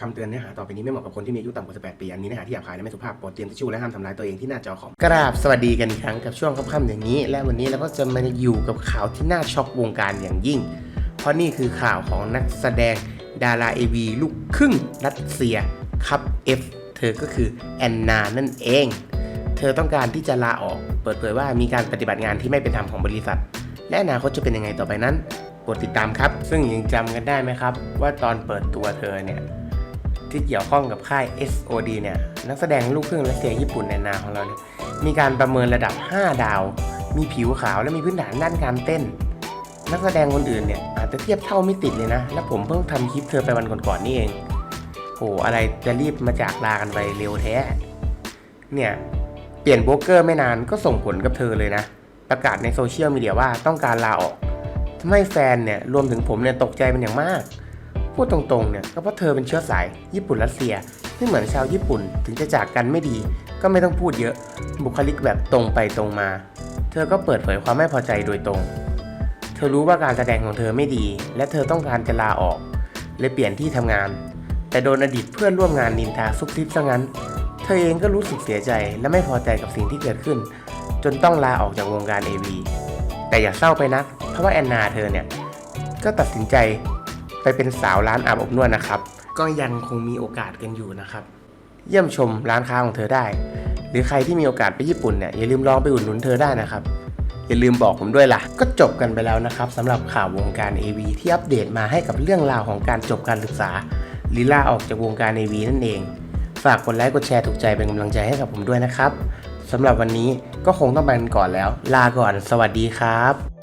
คำเตือนเนื้อหาต่อไปนี้ไม่เหมาะกับคนที่มีอายุต่ำกว่า 18 ปี อันนี้เนื้อหาที่หยาบคายและไม่สุภาพโปรดเตรียมทิชชู่และห้ามทำร้ายตัวเองที่หน้าจอคอมกราบสวัสดีกันอีกครั้งกับช่วงค่ำๆอย่างนี้ และวันนี้เราก็จะมาอยู่กับข่าวที่น่าช็อกวงการอย่างยิ่ง เพราะนี่คือข่าวของนักแสดงดาราเอวีลูกครึ่งรัสเซียครับ F เธอก็คือแอนนานั่นเอง เธอต้องการที่จะลาออก เปิดเผยว่ามีการปฏิบัติงานที่ไม่เป็นธรรมของบริษัท และอนาคตจะเป็นยังไงต่อไปนั้น โปรดติดตามครับ ซึ่งยังจำกันได้ไหมครับ ว่าตอนเปิดตัวเธอเนี่ย ที่เกี่ยวข้องกับค่าย SOD เนี่ย นักแสดงลูกครึ่งรัสเซียญี่ปุ่นในนาของเราเนี่ยมีการประเมินระดับ 5 ดาว มีผิวขาวและมีพื้นฐานด้านการเต้น นักแสดงคนอื่นเนี่ยอาจจะเทียบเท่าไม่ติดเลยนะ และผมเพิ่งทำคลิปเธอไปวันก่อนๆนี่เองโหอะไรจะรีบมาจากลากันไปเร็วแท้ เนี่ยเปลี่ยนโบรกเกอร์ไม่นานก็ส่งผลกับเธอเลยนะ ประกาศในโซเชียลมีเดียว่าต้องการลาออก ทำให้แฟนเนี่ยรวมถึงผมเนี่ยตกใจเป็นอย่างมาก พูดตรงๆเนี่ยก็เพราะเธอเป็นเชื้อสายญี่ปุ่นรัสเซียไม่เหมือนชาวญี่ปุ่นถึงจะจากกันไม่ดี ก็ไม่ต้องพูดเยอะบุคลิกแบบตรงไปตรงมา เธอก็เปิดเผยความไม่พอใจโดยตรง เธอรู้ว่าการแสดงของเธอไม่ดี และเธอต้องการจะลาออกเลยเปลี่ยนที่ทำงาน แต่โดนอดีตเพื่อนร่วมงานนินทาซุบซิบซะงั้น เธอเองก็รู้สึกเสียใจและไม่พอใจกับสิ่งที่เกิดขึ้น จนต้องลาออกจากวงการ AV แต่อย่าเศร้าไปนัก เพราะว่าแอนนาเธอเนี่ยก็ตัดสินใจไปเป็นสาวร้านอาบอบนวดนะครับ ก็ยังคงมีโอกาสกันอยู่นะครับ เยี่ยมชมร้านค้าของเธอได้ หรือใครที่มีโอกาสไปญี่ปุ่นเนี่ยอย่าลืมลองไปอุดหนุนเธอได้นะครับอย่าลืมบอกผมด้วยล่ะ ก็จบกันไปแล้วนะครับสำหรับข่าววงการ AV ที่อัปเดตมาให้กับเรื่องราวของการจบการศึกษาหรือลาออกจากวงการ AV นั่นเอง ฝากกดไลค์กดแชร์ถูกใจเป็นกำลังใจให้กับผมด้วยนะครับสำหรับวันนี้ก็คงต้องไปกันก่อนแล้ว ลาก่อน สวัสดีครับ